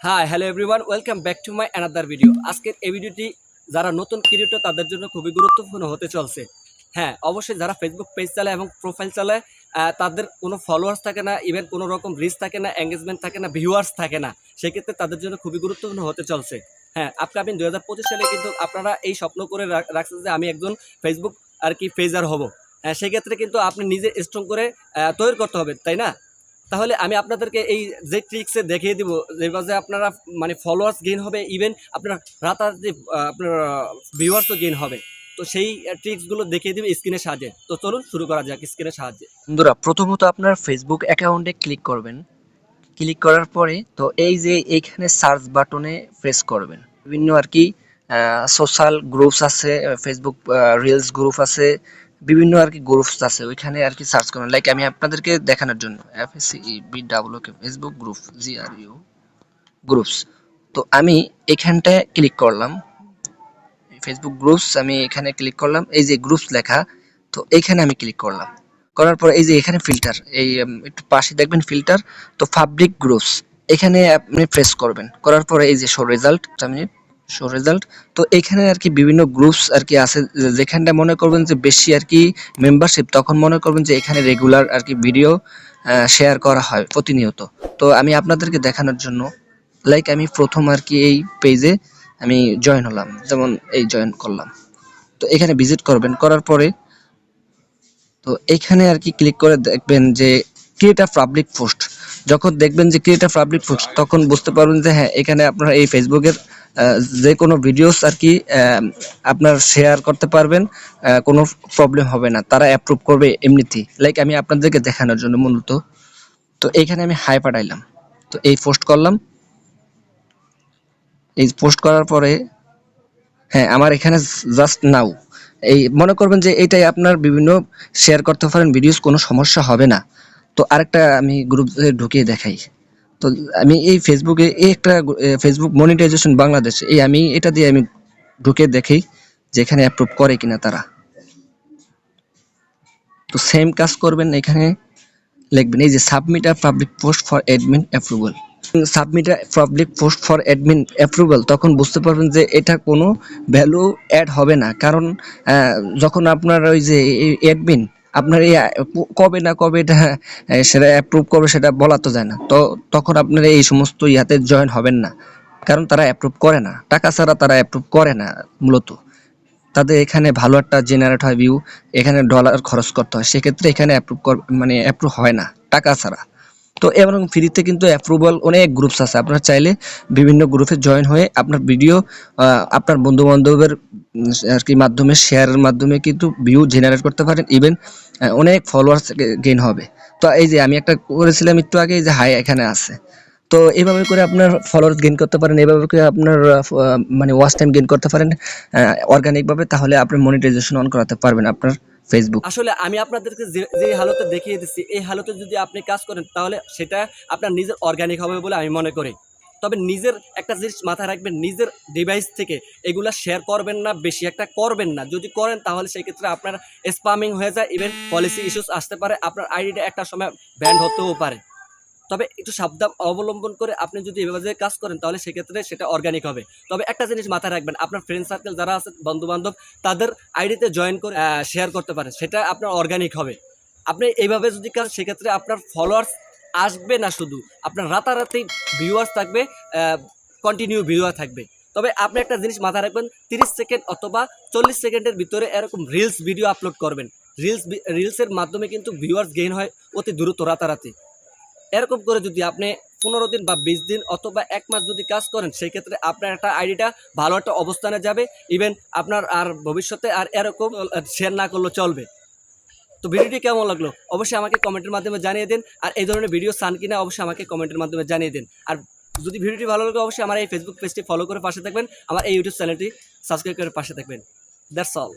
Hi hello everyone welcome back to my another video আজকের এই ভিডিওটি যারা নতুন ক্রিয়েটর তাদের জন্য খুবই গুরুত্বপূর্ণ হতে চলছে। হ্যাঁ অবশ্যই যারা ফেসবুক পেজ চালায় এবং প্রোফাইল চালায় তাদের কোনো ফলোয়ার্স থাকে না ইভেন কোনো রকম রিচ থাকে না এঙ্গেজমেন্ট থাকে না ভিউয়ার্স থাকে না। সেক্ষেত্রে তাদের জন্য খুবই গুরুত্বপূর্ণ হতে চলছে। হ্যাঁ আপকামিং দু হাজার পঁচিশ সালে কিন্তু আপনারা এই স্বপ্ন করে রাখছেন যে আমি একজন ফেসবুক আর কি পেজার হব। হ্যাঁ, সেক্ষেত্রে কিন্তু আপনি নিজে স্ট্রং করে তৈরি করতে হবে তাই না? তাহলে আমি আপনাদেরকে এই যে ট্রিক্সে দেখিয়ে দিব যেভাবে আপনারা মানে ফলোয়ার্স গেইন হবে ইভেন আপনার রাতারাতি আপনার ভিউয়ার্সও গেইন হবে। তো সেই ট্রিক্সগুলো দেখিয়ে দিবে স্ক্রিনের সাহায্যে। তো চলুন শুরু করা যাক স্ক্রিনের সাহায্যে। বন্ধুরা, প্রথমত আপনার ফেসবুক অ্যাকাউন্টে ক্লিক করবেন। ক্লিক করার পরে তো এই যে এইখানে সার্চ বাটনে প্রেস করবেন। বিভিন্ন আর কি সোশ্যাল গ্রুপস আছে ফেসবুক রিলস গ্রুপ আছে বিভিন্ন আর কি গ্রুপস আছে, ওইখানে আর কি সার্চ করবেন লাইক আমি আপনাদেরকে দেখানোর জন্য F S C B W K Facebook group G R U groups তো আমি এখানটায় ক্লিক করলাম। ফেসবুক গ্রুপস আমি এখানে ক্লিক করলাম। এই যে গ্রুপস লেখা, তো এইখানে আমি ক্লিক করলাম। করার পর এই যে এখানে ফিল্টার এই একটু পাশে দেখবেন ফিল্টার তো পাবলিক গ্রুপস এখানে আপনি প্রেস করবেন। করার পরে এই যে শো রেজাল্ট আমি শো রেজাল্ট তো এখানে আর কি বিভিন্ন গ্রুপস আর কি আছে যেখানটা মনে করবেন যে বেশি আর কি মেম্বারশিপ তখন মনে করবেন যে এখানে রেগুলার আর কি ভিডিও শেয়ার করা হয় প্রতিনিয়ত। তো আমি আপনাদেরকে দেখানোর জন্য লাইক আমি প্রথম আর কি এই পেজে আমি জয়েন হলাম, যেমন এই জয়েন করলাম। তো এখানে ভিজিট করবেন, করার পরে তো এখানে আর কি ক্লিক করে দেখবেন যে ক্রিয়েট আ পাবলিক পোস্ট যখন দেখবেন যে ক্রিয়েট আ পাবলিক পোস্ট তখন বুঝতে পারবেন যে হ্যাঁ এখানে আপনারা এই ফেসবুকের যে কোনো ভিডিওস আর কি আপনার শেয়ার করতে পারবেন কোনো প্রবলেম হবে না। তারা অ্যাপ্রুভ করবে এমনিতেই। লাইক আমি আপনাদেরকে দেখানোর জন্য মূলত। তো এইখানে আমি হাই পাঠাইলাম। তো এই পোস্ট করলাম। এই পোস্ট করার পরে হ্যাঁ আমার এখানে জাস্ট নাও এই মনে করবেন যে এটাই আপনার বিভিন্ন শেয়ার করতে পারেন ভিডিওস কোনো সমস্যা হবে না। তো আরেকটা আমি গ্রুপে ঢুকিয়ে দেখাই। তো আমি এই ফেসবুকে এই একটা ফেসবুক মনিটাইজেশন বাংলাদেশ, এই আমি, এটা দিয়ে আমি ঢুকে দেখি যে এখানে অ্যাপ্রুভ করে কিনা তারা। তো সেম কাজ করবেন এখানে, লিখবেন, এই যে submit a public post for admin approval submit a public post for admin approval তখন বুঝতে পারবেন যে এটা কোনো ভ্যালু অ্যাড হবে না। কারণ যখন আপনার ওই যে অ্যাডমিন আপনার এই কবে না কবে এটা আহ, সেটা অ্যাপ্রুভ করবে সেটা বলা তো যায় না। তো তখন আপনার এই সমস্ত ইয়াতে জয়েন হবেন না। কারণ তারা অ্যাপ্রুভ করে না। টাকা ছাড়া তারা অ্যাপ্রুভ করে না মূলত। তাদের এখানে ভালো একটা জেনারেট হয় ভিউ এখানে ডলার খরচ করতে হয়। সেক্ষেত্রে এখানে অ্যাপ্রুভ মানে অ্যাপ্রুভ হয় না টাকা ছাড়া। তো এবং ফ্রিতে কিন্তু অ্যাপ্রুভাল অনেক গ্রুপস আছে। আপনারা চাইলে বিভিন্ন গ্রুপে জয়েন হয়ে আপনার ভিডিও আপনার বন্ধু বান্ধবের আর কি মাধ্যমে শেয়ারের মাধ্যমে কিন্তু ভিউ জেনারেট করতে পারেন। ইভেন অনেক ফলোয়ার্স গেইন হবে। তো এই যে আমি একটা করেছিলাম একটু আগে যে হাই এখানে আছে। তো এইভাবে করে আপনার ফলোয়ার্স গেইন করতে পারেন এইভাবে করে আপনার মানে ওয়াচ টাইম গেইন করতে পারেন অর্গানিক ভাবে, তাহলে আপনি মনিটাইজেশন অন করাতে পারবেন। আপনার ফেসবুক আসলে আমি আপনাদেরকে যে হালতে দেখিয়ে দিচ্ছি, এই হালতে যদি আপনি কাজ করেন, তাহলে সেটা আপনার নিজের অর্গানিক হবে বলে আমি মনে করি। তবে নিজের একটা জিনিস মাথায় রাখবেন, নিজের ডিভাইস থেকে এগুলা শেয়ার করবেন না, বেশি একটা করবেন না। যদি করেন, তাহলে সেই ক্ষেত্রে আপনার স্পামিং হয়ে যায় ইভেন পলিসি ইস্যুস আসতে পারে, আপনার আইডিটা একটা সময় ব্যান্ড হতেও পারে। তবে একটু সাবধান অবলম্বন করে আপনি যদি এভাবে কাজ করেন, তাহলে সেক্ষেত্রে সেটা অর্গানিক হবে। তবে একটা জিনিস মাথায় রাখবেন, আপনার ফ্রেন্ড সার্কেল যারা আছে বন্ধু বান্ধব তাদের আইডিতে জয়েন করে শেয়ার করতে পারেন। সেটা আপনার অর্গানিক হবে। আপনি এইভাবে যদি কাজ, সেক্ষেত্রে আপনার ফলোয়ার্স আসবে না শুধু, আপনার রাতারাতি ভিউয়ার্স থাকবে কন্টিনিউ ভিউয়ার থাকবে। তবে আপনি একটা জিনিস মাথায় রাখবেন, তিরিশ সেকেন্ড অথবা চল্লিশ সেকেন্ডের ভিতরে এরকম রিলস ভিডিও আপলোড করবেন। রিলস রিলসের মাধ্যমে কিন্তু ভিউয়ার্স গেইন হয় অতি দ্রুত, রাতারাতি। এরকম করে যদি আপনি পনেরো দিন বা বিশ দিন অথবা এক মাস যদি কাজ করেন সেই ক্ষেত্রে আপনার একটা আইডিটা ভালো একটা অবস্থানে যাবে। ইভেন আপনার আর ভবিষ্যতে আর এরকম শেয়ার না করলে চলবে। তো ভিডিওটি কেমন লাগল? অবশ্যই আমাকে কমেন্টের মাধ্যমে জানিয়ে দিন। আর এই ধরনের ভিডিও চান কিনা, অবশ্যই আমাকে কমেন্টের মাধ্যমে জানিয়ে দিন। আর যদি ভিডিওটি ভালো লাগে, অবশ্যই আমার এই ফেসবুক পেজটি ফলো করে পাশে থাকবেন। আমার এই ইউটিউব চ্যানেলটি সাবস্ক্রাইব করে পাশে থাকবেন। That's all